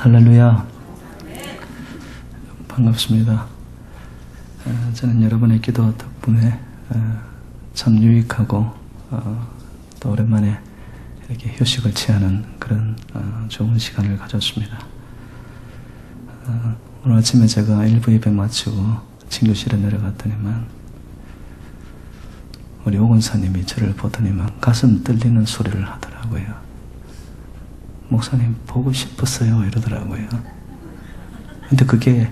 할렐루야. 반갑습니다. 어, 저는 여러분의 기도 덕분에 어, 참 유익하고 어, 또 오랜만에 이렇게 휴식을 취하는 그런 어, 좋은 시간을 가졌습니다. 어, 오늘 아침에 제가 1부 200 마치고 친교실에 내려갔더니만 우리 오건사님이 저를 보더니만 가슴 떨리는 소리를 하더라고요. 목사님 보고 싶었어요 이러더라고요. 근데 그게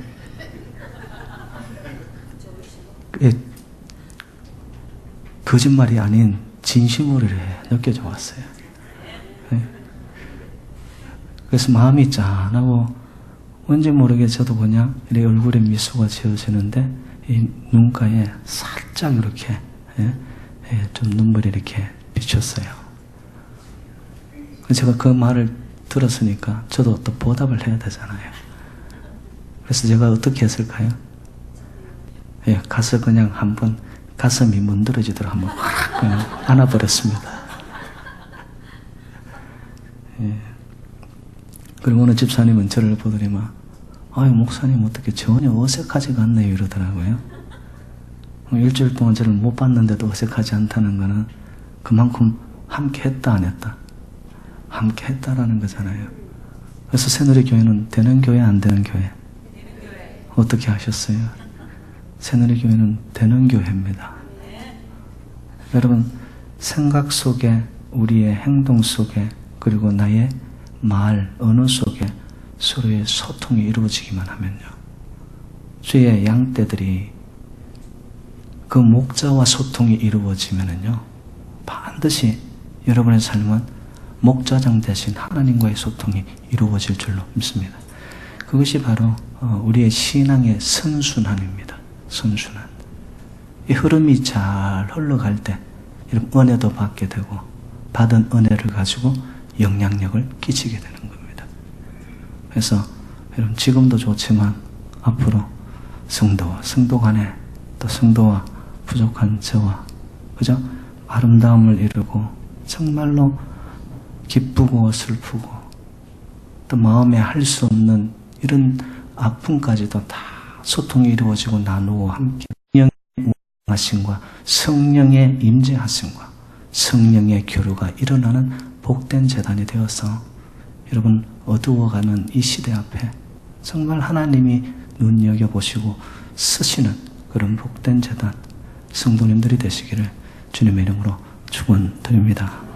예, 거짓말이 아닌 진심으로 느껴져 왔어요. 예. 그래서 마음이 짠하고 뭔지 모르게 저도 그냥 이 얼굴에 미소가 지어지는데 이 눈가에 살짝 이렇게 예, 예, 좀 눈물이 이렇게 비쳤어요. 제가 그 말을 들었으니까 저도 또 보답을 해야 되잖아요. 그래서 제가 어떻게 했을까요? 예, 가서 그냥 한번 가슴이 문드러지도록 한번 확 그냥 안아버렸습니다. 예. 그리고 어느 집사님은 저를 보더니만, 아유, 목사님 어떻게 전혀 어색하지가 않네요. 이러더라고요. 뭐 일주일 동안 저를 못 봤는데도 어색하지 않다는 거는 그만큼 함께 했다, 안 했다? 함께 했다라는 거잖아요. 그래서 새누리 교회는 되는 교회, 안 되는 교회? 어떻게 하셨어요? 새누리 교회는 되는 교회입니다. 여러분, 생각 속에, 우리의 행동 속에, 그리고 나의 말, 언어 속에 서로의 소통이 이루어지기만 하면요. 주의 양떼들이 그 목자와 소통이 이루어지면은요, 반드시 여러분의 삶은 목자장 대신 하나님과의 소통이 이루어질 줄로 믿습니다. 그것이 바로 어, 우리의 신앙의 선순환입니다. 선순환. 이 흐름이 잘 흘러갈 때 이런 은혜도 받게 되고 받은 은혜를 가지고 영향력을 끼치게 되는 겁니다. 그래서 여러분 지금도 좋지만 앞으로 성도와 성도 간에 또 성도와 부족한 저와 그죠? 아름다움을 이루고 정말로 기쁘고 슬프고 또 마음에 할 수 없는 이런 아픔까지도 다 소통이 이루어지고 나누고 함께 성령의 하심과 성령의 임재하심과 성령의 교류가 일어나는 복된 재단이 되어서 여러분 어두워가는 이 시대 앞에 정말 하나님이 눈여겨보시고 쓰시는 그런 복된 재단 성도님들이 되시기를 주님의 이름으로 축원드립니다.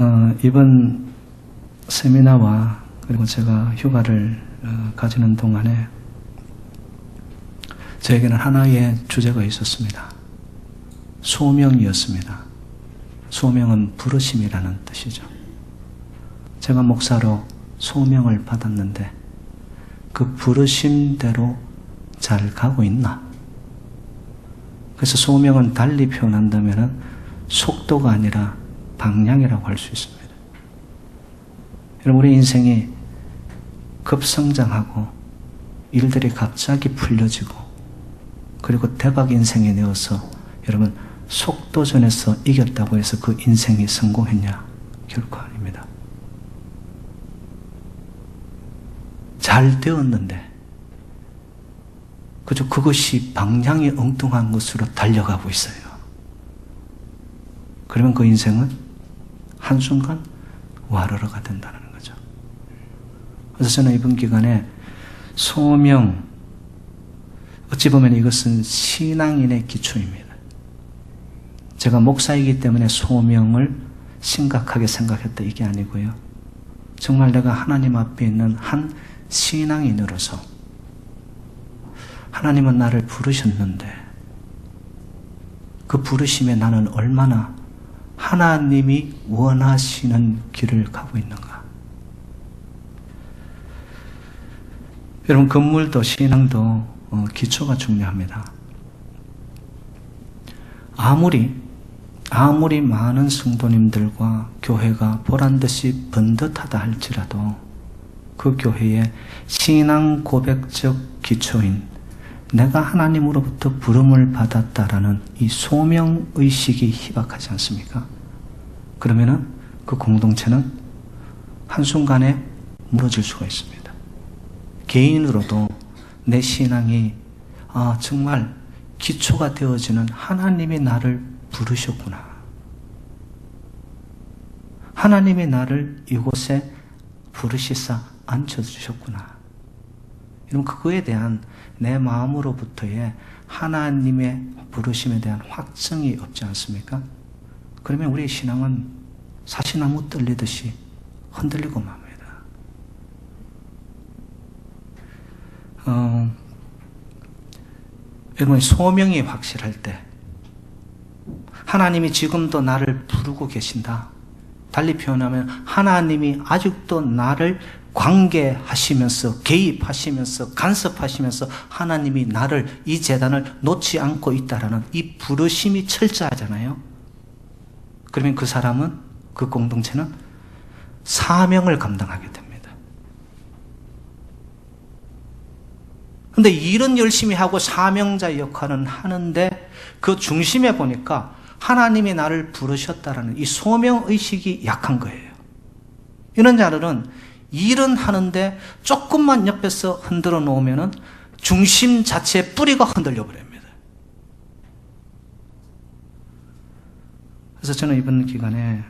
어, 이번 세미나와 그리고 제가 휴가를 어, 가지는 동안에 저에게는 하나의 주제가 있었습니다. 소명이었습니다. 소명은 부르심이라는 뜻이죠. 제가 목사로 소명을 받았는데 그 부르심대로 잘 가고 있나? 그래서 소명은 달리 표현한다면 속도가 아니라 방향이라고 할 수 있습니다. 여러분, 우리 인생이 급성장하고 일들이 갑자기 풀려지고 그리고 대박 인생이 되어서 여러분 속도전에서 이겼다고 해서 그 인생이 성공했냐? 결코 아닙니다. 잘 되었는데 그저 그것이 방향이 엉뚱한 것으로 달려가고 있어요. 그러면 그 인생은 한순간 와르르가 된다는 거죠. 그래서 저는 이번 기간에 소명, 어찌 보면 이것은 신앙인의 기초입니다. 제가 목사이기 때문에 소명을 심각하게 생각했다 이게 아니고요. 정말 내가 하나님 앞에 있는 한 신앙인으로서 하나님은 나를 부르셨는데 그 부르심에 나는 얼마나 하나님이 원하시는 길을 가고 있는가? 여러분, 건물도 신앙도 어, 기초가 중요합니다. 아무리, 아무리 많은 성도님들과 교회가 보란 듯이 번듯하다 할지라도 그 교회의 신앙 고백적 기초인 내가 하나님으로부터 부름을 받았다라는 이 소명 의식이 희박하지 않습니까? 그러면은 그 공동체는 한순간에 무너질 수가 있습니다. 개인으로도 내 신앙이 아, 정말 기초가 되어지는 하나님이 나를 부르셨구나. 하나님이 나를 이곳에 부르시사 앉혀주셨구나. 여러분, 그거에 대한 내 마음으로부터의 하나님의 부르심에 대한 확정이 없지 않습니까? 그러면 우리의 신앙은 사시나무 떨리듯이 흔들리고 맙니다. 어, 여러분, 소명이 확실할 때, 하나님이 지금도 나를 부르고 계신다. 달리 표현하면, 하나님이 아직도 나를 관계하시면서, 개입하시면서, 간섭하시면서, 하나님이 나를, 이 재단을 놓지 않고 있다라는 이 부르심이 철저하잖아요. 그러면 그 사람은, 그 공동체는 사명을 감당하게 됩니다. 근데 일은 열심히 하고 사명자 역할은 하는데 그 중심에 보니까 하나님이 나를 부르셨다라는 이 소명 의식이 약한 거예요. 이런 자들은 일은 하는데 조금만 옆에서 흔들어 놓으면은 중심 자체의 뿌리가 흔들려 버립니다. 그래서 저는 이번 기간에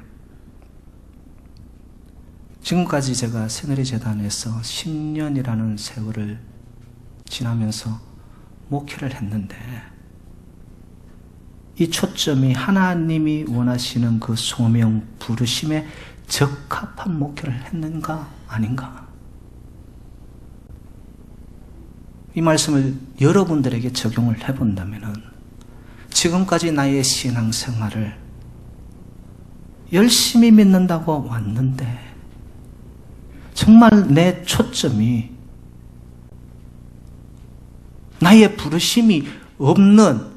지금까지 제가 새누리 재단에서 10년이라는 세월을 지나면서 목회를 했는데 이 초점이 하나님이 원하시는 그 소명 부르심에 적합한 목회를 했는가 아닌가. 이 말씀을 여러분들에게 적용을 해본다면 지금까지 나의 신앙생활을 열심히 믿는다고 왔는데 정말 내 초점이 나의 부르심이 없는,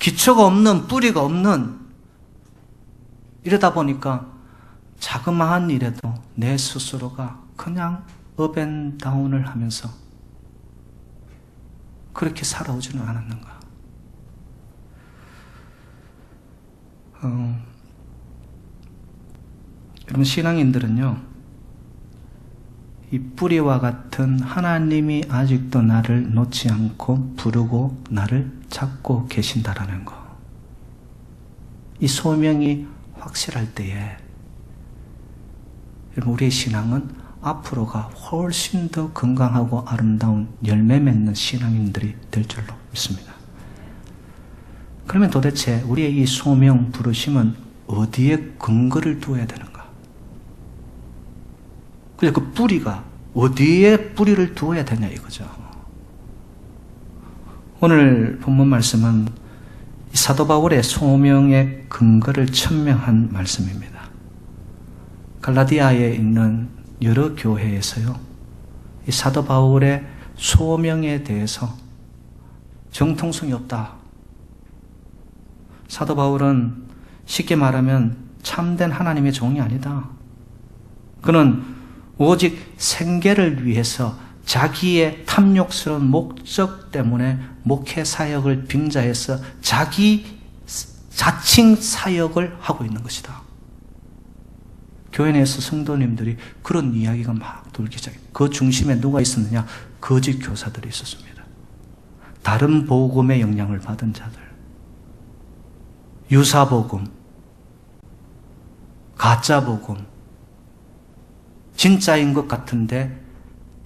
기초가 없는, 뿌리가 없는, 이러다 보니까 자그마한 일에도 내 스스로가 그냥 업앤다운을 하면서 그렇게 살아오지는 않았는가. 어, 여러분, 신앙인들은요, 이 뿌리와 같은 하나님이 아직도 나를 놓지 않고 부르고 나를 찾고 계신다라는 거. 이 소명이 확실할 때에 우리의 신앙은 앞으로가 훨씬 더 건강하고 아름다운 열매 맺는 신앙인들이 될 줄로 믿습니다. 그러면 도대체 우리의 이 소명 부르심은 어디에 근거를 두어야 되는가? 그 뿌리가 어디에 뿌리를 두어야 되냐 이거죠. 오늘 본문 말씀은 사도 바울의 소명의 근거를 천명한 말씀입니다. 갈라디아에 있는 여러 교회에서요, 이 사도 바울의 소명에 대해서 정통성이 없다. 사도 바울은 쉽게 말하면 참된 하나님의 종이 아니다. 그는 오직 생계를 위해서 자기의 탐욕스러운 목적 때문에 목회 사역을 빙자해서 자기 자칭 사역을 하고 있는 것이다. 교회 내에서 성도님들이 그런 이야기가 막 돌기 시작해. 그 중심에 누가 있었느냐? 거짓 교사들이 있었습니다. 다른 복음의 영향을 받은 자들. 유사 복음, 가짜 복음, 진짜인 것 같은데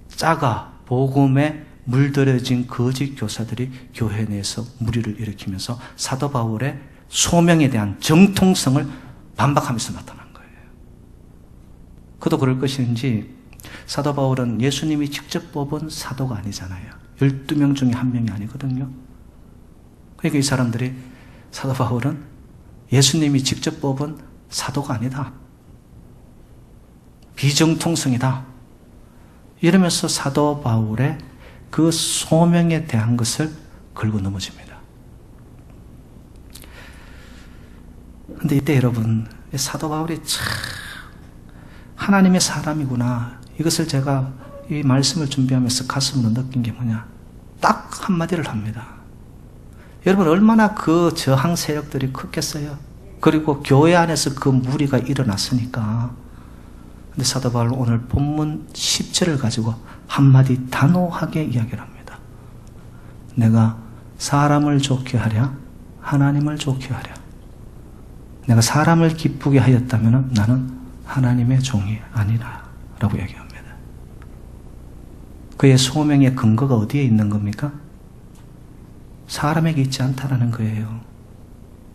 짜가 복음에 물들여진 거짓 교사들이 교회 내에서 무리를 일으키면서 사도 바울의 소명에 대한 정통성을 반박하면서 거예요. 그도 그럴 것인지 사도 바울은 예수님이 직접 뽑은 사도가 아니잖아요. 12명 중에 한 명이 아니거든요. 그러니까 이 사람들이 사도 바울은 예수님이 직접 뽑은 사도가 아니다. 비정통성이다. 이러면서 사도 바울의 그 소명에 대한 것을 걸고 넘어집니다. 근데 이때 여러분, 사도 바울이 참 하나님의 사람이구나. 이것을 제가 이 말씀을 준비하면서 가슴으로 느낀 게 뭐냐. 딱 한마디를 합니다. 여러분, 얼마나 그 저항 세력들이 컸겠어요? 그리고 교회 안에서 그 무리가 일어났으니까 근데 사도 바울 오늘 본문 10절을 가지고 한마디 단호하게 이야기를 합니다. 내가 사람을 좋게 하랴, 하나님을 좋게 하랴. 내가 사람을 기쁘게 하였다면 나는 하나님의 종이 아니라. 라고 이야기합니다. 그의 소명의 근거가 어디에 있는 겁니까? 사람에게 있지 않다라는 거예요.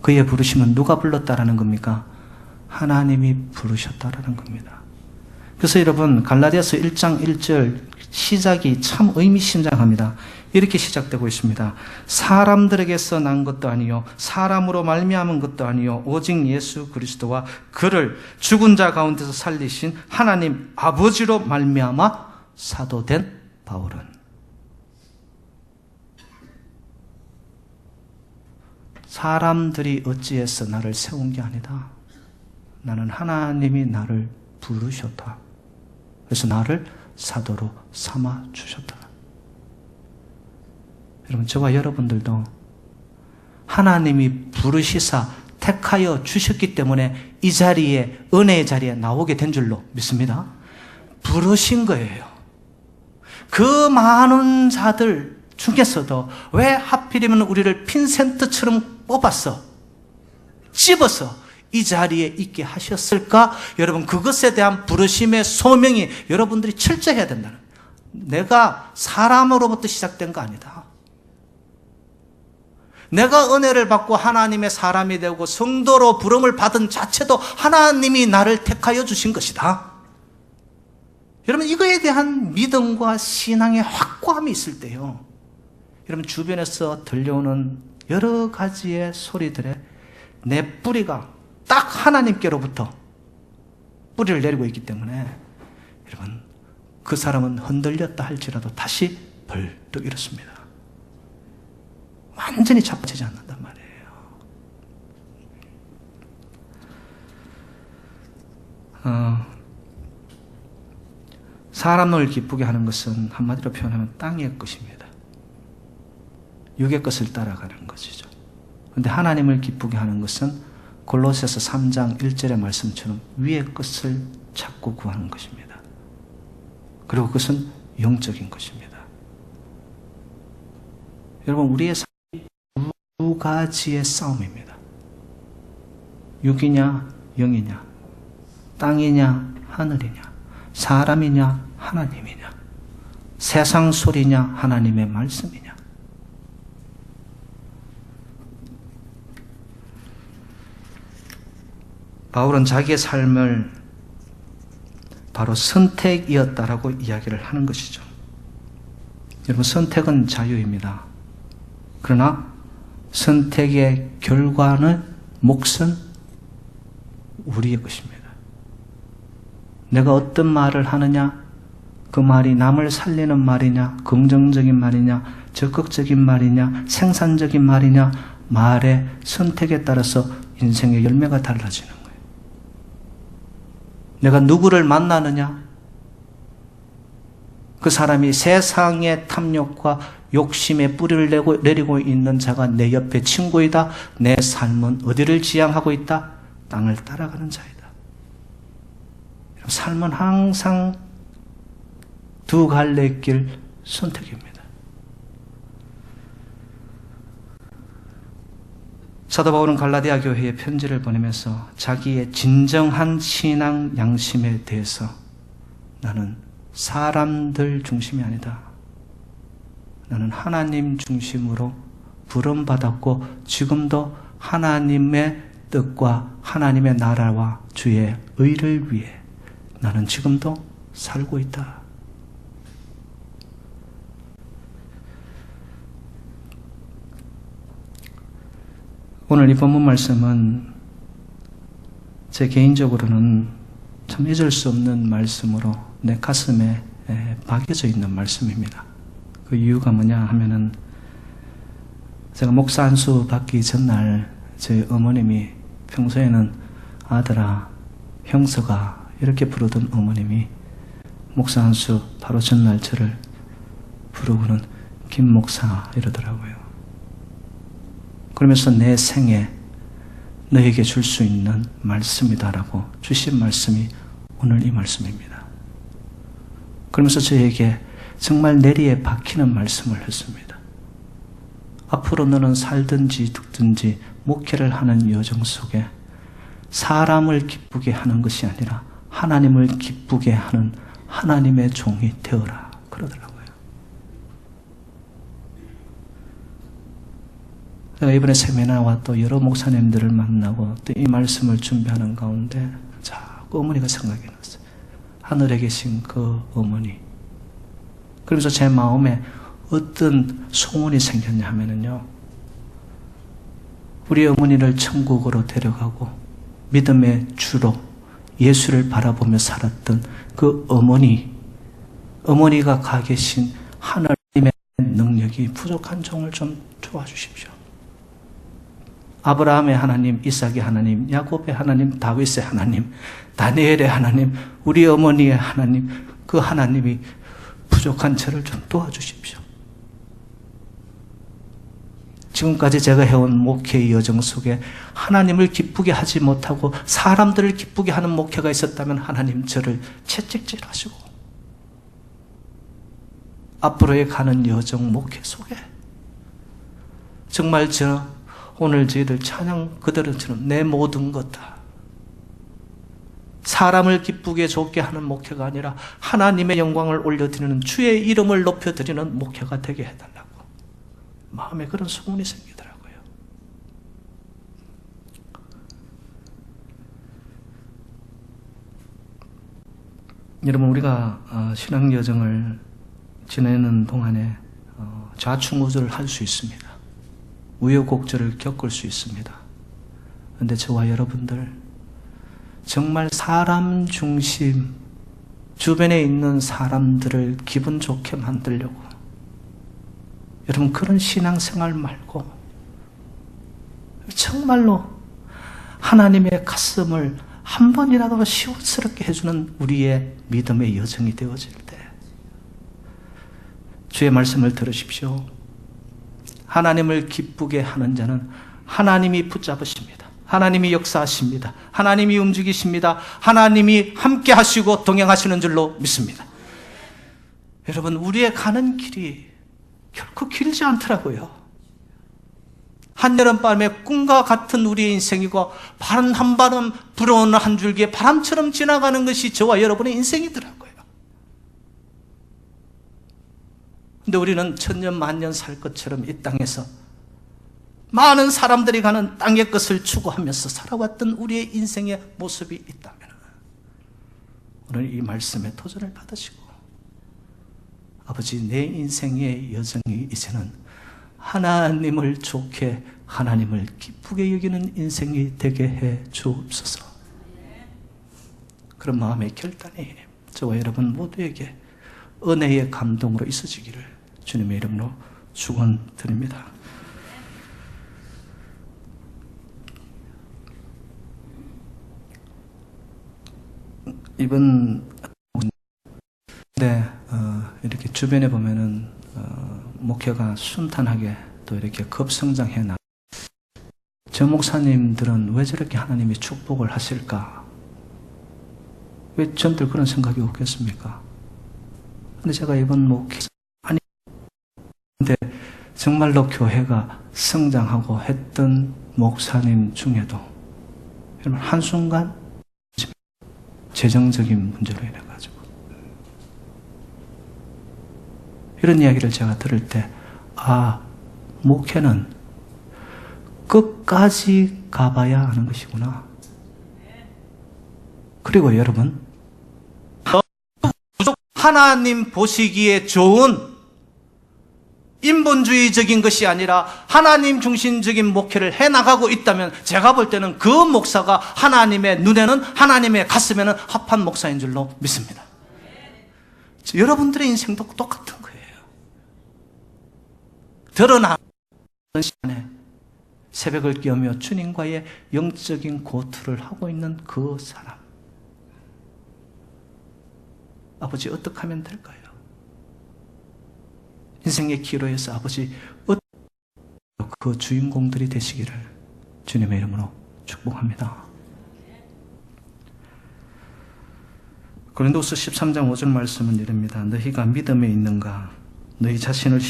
그의 부르심은 누가 불렀다라는 겁니까? 하나님이 부르셨다라는 겁니다. 그래서 여러분 갈라디아서 1장 1절 시작이 참 의미심장합니다. 이렇게 시작되고 있습니다. 사람들에게서 난 것도 아니요 사람으로 말미암은 것도 아니요 오직 예수 그리스도와 그를 죽은 자 가운데서 살리신 하나님 아버지로 말미암아 사도된 바울은 사람들이 어찌해서 나를 세운 게 아니다. 나는 하나님이 나를 부르셨다. 그래서 나를 사도로 삼아 주셨다. 여러분, 저와 여러분들도 하나님이 부르시사 택하여 주셨기 때문에 이 자리에, 은혜의 자리에 나오게 된 줄로 믿습니다. 부르신 거예요. 그 많은 자들 중에서도 왜 하필이면 우리를 핀센트처럼 뽑았어? 집어서 이 자리에 있게 하셨을까? 여러분, 그것에 대한 부르심의 소명이 여러분들이 철저해야 된다는. 내가 사람으로부터 시작된 거 아니다. 내가 은혜를 받고 하나님의 사람이 되고 성도로 부름을 받은 자체도 하나님이 나를 택하여 주신 것이다. 여러분, 이거에 대한 믿음과 신앙의 확고함이 있을 때요. 여러분, 주변에서 들려오는 여러 가지의 소리들에 내 뿌리가 딱 하나님께로부터 뿌리를 내리고 있기 때문에 여러분, 그 사람은 흔들렸다 할지라도 다시 벌떡 일었습니다. 완전히 잡히지 않는단 말이에요. 어, 사람을 기쁘게 하는 것은 한마디로 표현하면 땅의 것입니다. 육의 것을 따라가는 것이죠. 근데 하나님을 기쁘게 하는 것은 골로새서 3장 1절의 말씀처럼 위의 것을 찾고 구하는 것입니다. 그리고 그것은 영적인 것입니다. 여러분 우리의 삶이 두 가지의 싸움입니다. 육이냐 영이냐 땅이냐 하늘이냐 사람이냐 하나님이냐 세상 소리냐 하나님의 말씀이냐 바울은 자기의 삶을 바로 선택이었다라고 이야기를 하는 것이죠. 여러분, 선택은 자유입니다. 그러나 선택의 결과는 몫은 우리의 것입니다. 내가 어떤 말을 하느냐, 그 말이 남을 살리는 말이냐, 긍정적인 말이냐, 적극적인 말이냐, 생산적인 말이냐, 말의 선택에 따라서 인생의 열매가 달라지는 거예요. 내가 누구를 만나느냐? 그 사람이 세상의 탐욕과 욕심에 뿌리를 내고, 내리고 있는 자가 내 옆에 친구이다. 내 삶은 어디를 지향하고 있다? 땅을 따라가는 자이다. 삶은 항상 두 갈래 길 선택입니다. 사도 바울은 갈라디아 교회에 편지를 보내면서 자기의 진정한 신앙 양심에 대해서 나는 사람들 중심이 아니다. 나는 하나님 중심으로 부름받았고 지금도 하나님의 뜻과 하나님의 나라와 주의 의를 위해 나는 지금도 살고 있다. 오늘 이 본문 말씀은 제 개인적으로는 참 잊을 수 없는 말씀으로 내 가슴에 박여져 있는 말씀입니다. 그 이유가 뭐냐 하면은 제가 목사 한 수 받기 전날 제 어머님이 평소에는 아들아, 형서가 이렇게 부르던 어머님이 목사 한 수 바로 전날 저를 부르고는 김 목사 이러더라고요. 그러면서 내 생에 너에게 줄 수 있는 말씀이다라고 주신 말씀이 오늘 이 말씀입니다. 그러면서 저에게 정말 내리에 박히는 말씀을 했습니다. 앞으로 너는 살든지 죽든지 목회를 하는 여정 속에 사람을 기쁘게 하는 것이 아니라 하나님을 기쁘게 하는 하나님의 종이 되어라. 그러더라고요. 제가 이번에 세미나와 또 여러 목사님들을 만나고 또 이 말씀을 준비하는 가운데 자꾸 어머니가 생각이 났어요. 하늘에 계신 그 어머니. 그래서 제 마음에 어떤 소원이 생겼냐 하면은요. 우리 어머니를 천국으로 데려가고 믿음의 주로 예수를 바라보며 살았던 그 어머니, 어머니가 가 계신 하나님의 능력이 부족한 종을 좀 도와주십시오. 아브라함의 하나님, 이삭의 하나님, 야곱의 하나님, 다윗의 하나님, 다니엘의 하나님, 우리 어머니의 하나님, 그 하나님이 부족한 저를 좀 도와주십시오. 지금까지 제가 해온 목회의 여정 속에 하나님을 기쁘게 하지 못하고 사람들을 기쁘게 하는 목회가 있었다면 하나님 저를 채찍질 하시고 앞으로의 가는 여정 목회 속에 정말 저 오늘 저희들 찬양 그대로처럼 내 모든 것 다 사람을 기쁘게 좋게 하는 목회가 아니라 하나님의 영광을 올려드리는 주의 이름을 높여드리는 목회가 되게 해달라고 마음에 그런 소문이 생기더라고요. 여러분 우리가 어, 신앙 여정을 지내는 동안에 어, 좌충우돌을 할 수 있습니다. 우여곡절을 겪을 수 있습니다. 그런데 저와 여러분들 정말 사람 중심 주변에 있는 사람들을 기분 좋게 만들려고 여러분 그런 신앙생활 말고 정말로 하나님의 가슴을 한 번이라도 시원스럽게 해주는 우리의 믿음의 여정이 되어질 때 주의 말씀을 들으십시오. 하나님을 기쁘게 하는 자는 하나님이 붙잡으십니다. 하나님이 역사하십니다. 하나님이 움직이십니다. 하나님이 함께 하시고 동행하시는 줄로 믿습니다. 여러분, 우리의 가는 길이 결코 길지 않더라고요. 한여름밤의 꿈과 같은 우리의 인생이고 바람 한 바람 불어오는 한 줄기의 바람처럼 지나가는 것이 저와 여러분의 인생이더라고요. 근데 우리는 천년 만년 살 것처럼 이 땅에서 많은 사람들이 가는 땅의 것을 추구하면서 살아왔던 우리의 인생의 모습이 있다면 오늘 이 말씀에 도전을 받으시고 아버지 내 인생의 여정이 이제는 하나님을 좋게 하나님을 기쁘게 여기는 인생이 되게 해 주옵소서. 그런 마음의 결단이 저와 여러분 모두에게 은혜의 감동으로 있어지기를 주님의 이름으로 축원드립니다. 이번 네 어, 이렇게 주변에 보면은 어, 목회가 순탄하게 또 이렇게 급성장해 나. 저 목사님들은 왜 저렇게 하나님이 축복을 하실까? 왜 전들 그런 생각이 없겠습니까? 근데 제가 이번 목회 정말로 교회가 성장하고 했던 목사님 중에도 여러분 한순간 재정적인 문제로 인해 가지고 이런 이야기를 제가 들을 때 아, 목회는 끝까지 가봐야 하는 것이구나. 그리고 여러분, 하나님 보시기에 좋은 인본주의적인 것이 아니라 하나님 중심적인 목회를 해 나가고 있다면 제가 볼 때는 그 목사가 하나님의 눈에는 하나님의 가슴에는 합한 목사인 줄로 믿습니다. 여러분들의 인생도 똑같은 거예요. 드러나는 시간에 새벽을 깨우며 주님과의 영적인 고투를 하고 있는 그 사람. 아버지 어떻게 하면 될까요? 인생의 기로에서 아버지 그 주인공들이 되시기를 주님의 이름으로 축복합니다. 고린도서 13장 5절 말씀은 이릅니다. 너희가 믿음에 있는가? 너희 자신을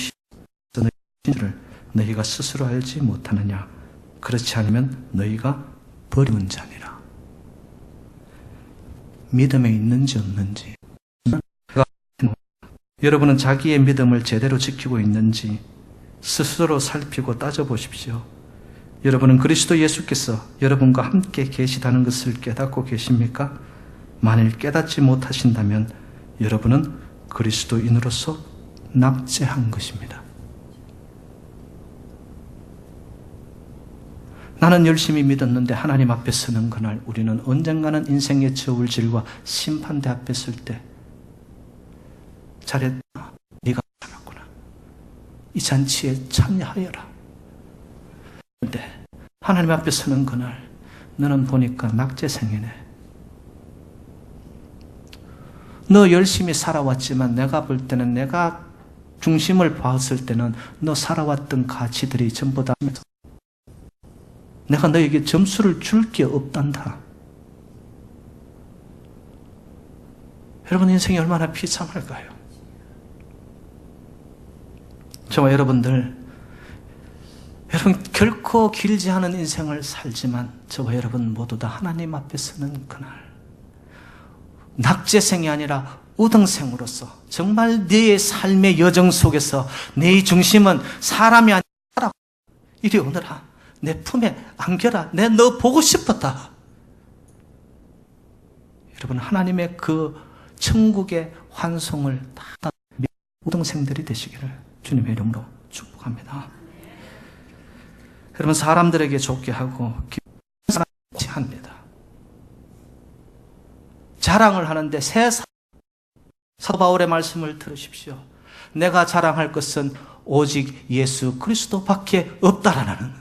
진주를 너희가 스스로 알지 못하느냐? 그렇지 않으면 너희가 버리는 자니라. 믿음에 있는지 없는지. 여러분은 자기의 믿음을 제대로 지키고 있는지 스스로 살피고 따져보십시오. 여러분은 그리스도 예수께서 여러분과 함께 계시다는 것을 깨닫고 계십니까? 만일 깨닫지 못하신다면 여러분은 그리스도인으로서 낙제한 것입니다. 나는 열심히 믿었는데 하나님 앞에 서는 그날 우리는 언젠가는 인생의 저울질과 심판대 앞에 설 때 잘했다. 네가 참았구나. 이 잔치에 참여하여라. 근데 하나님 앞에 서는 그날 너는 보니까 낙제생이네. 너 열심히 살아왔지만 내가 볼 때는 내가 중심을 봤을 때는 너 살아왔던 가치들이 전부 다 내가 너에게 점수를 줄 게 없단다. 여러분 인생이 얼마나 비참할까요? 저와 여러분들 여러분 결코 길지 않은 인생을 살지만 저와 여러분 모두 다 하나님 앞에 서는 그날 낙제생이 아니라 우등생으로서 정말 네 삶의 여정 속에서 네 중심은 사람이 아니라 이리 오너라 내 품에 안겨라 내 너 보고 싶었다. 여러분 하나님의 그 천국의 환송을 다 우등생들이 되시기를 주님의 이름으로 축복합니다 여러분 사람들에게 좋게 하고 합니다. 자랑을 하는데 세상 사도 바울의 말씀을 들으십시오. 내가 자랑할 것은 오직 예수 그리스도밖에 없다라는.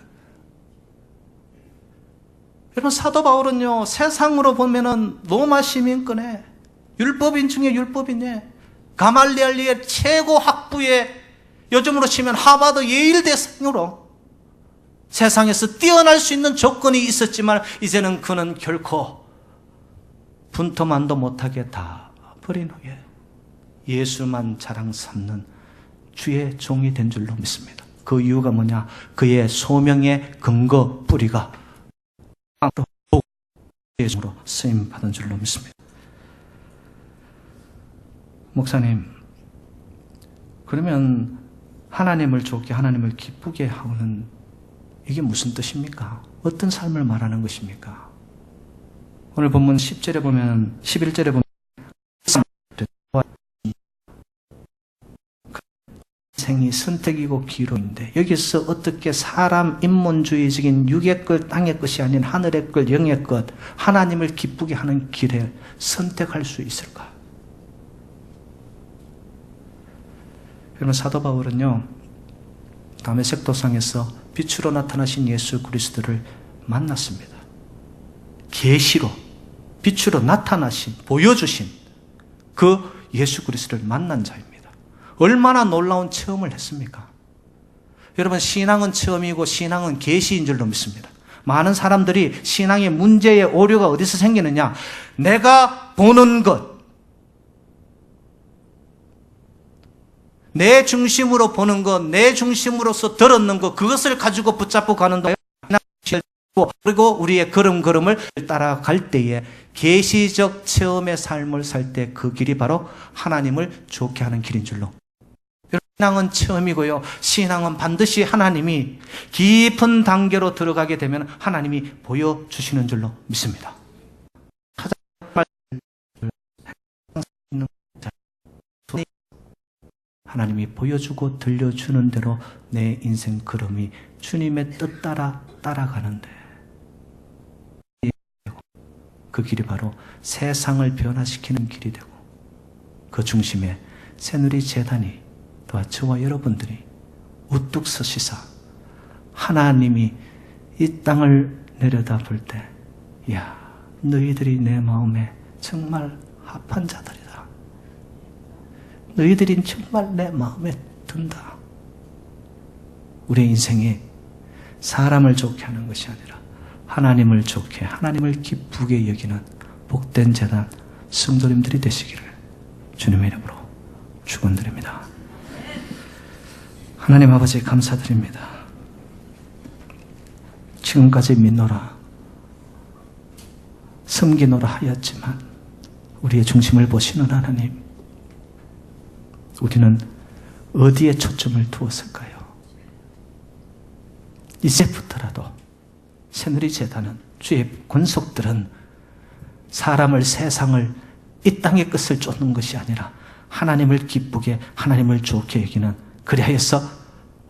여러분 사도 바울은요 세상으로 보면은 로마 시민권에 율법인 중에 율법이네. 가말리알리의 최고 학부의 요즘으로 치면 하버드 예일 대상으로 세상에서 뛰어날 수 있는 조건이 있었지만 이제는 그는 결코 분토만도 못하게 다 버린 후에 예수만 자랑 삼는 주의 종이 된 줄로 믿습니다. 그 이유가 뭐냐? 그의 소명의 근거 뿌리가 예수로 쓰임 받은 줄로 믿습니다. 목사님, 그러면 하나님을 좋게 하나님을 기쁘게 하는 이게 무슨 뜻입니까? 어떤 삶을 말하는 것입니까? 오늘 본문 10절에 보면 11절에 보면 생이 선택이고 기로인데 여기서 어떻게 사람 인문주의적인 육의 것 땅의 것이 아닌 하늘의 것 영의 것 하나님을 기쁘게 하는 길을 선택할 수 있을까? 여러분 사도 바울은요 다음에 색도상에서 빛으로 나타나신 예수 그리스도를 만났습니다. 계시로 빛으로 나타나신 보여주신 그 예수 그리스도를 만난 자입니다. 얼마나 놀라운 체험을 했습니까? 여러분 신앙은 체험이고 신앙은 계시인 줄로 믿습니다. 많은 사람들이 신앙의 문제의 오류가 어디서 생기느냐? 내가 보는 것, 내 중심으로 보는 것, 내 중심으로서 들었는 것, 그것을 가지고 붙잡고 가는 동 그리고 우리의 걸음걸음을 따라갈 때에 계시적 체험의 삶을 살 때 그 길이 바로 하나님을 좋게 하는 길인 줄로. 신앙은 체험이고요. 신앙은 반드시 하나님이 깊은 단계로 들어가게 되면 하나님이 보여주시는 줄로 믿습니다. 하나님이 보여주고 들려주는 대로 내 인생 걸음이 주님의 뜻 따라 따라가는데 그 길이 바로 세상을 변화시키는 길이 되고 그 중심에 새누리 재단이 또한 저와 여러분들이 우뚝 서시사 하나님이 이 땅을 내려다 볼 때, 야, 너희들이 내 마음에 정말 합한 자들이다. 너희들이 정말 내 마음에 든다. 우리 인생에 사람을 좋게 하는 것이 아니라 하나님을 좋게, 하나님을 기쁘게 여기는 복된 재단, 성도님들이 되시기를 주님의 이름으로 축원드립니다. 하나님 아버지 감사드립니다. 지금까지 믿노라 섬기노라 하였지만 우리의 중심을 보시는 하나님 우리는 어디에 초점을 두었을까요? 이제부터라도 새누리 재단은 주의 권속들은 사람을 세상을 이 땅의 끝을 쫓는 것이 아니라 하나님을 기쁘게 하나님을 좋게 여기는 그리하여서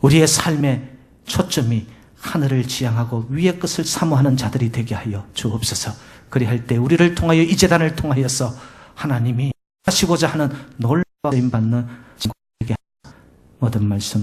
우리의 삶의 초점이 하늘을 지향하고 위의 것을 사모하는 자들이 되게 하여 주옵소서. 그리할 때 우리를 통하여 이 재단을 통하여서 하나님이 하시고자 하는 놀라운 받는 친구에게 모든 말씀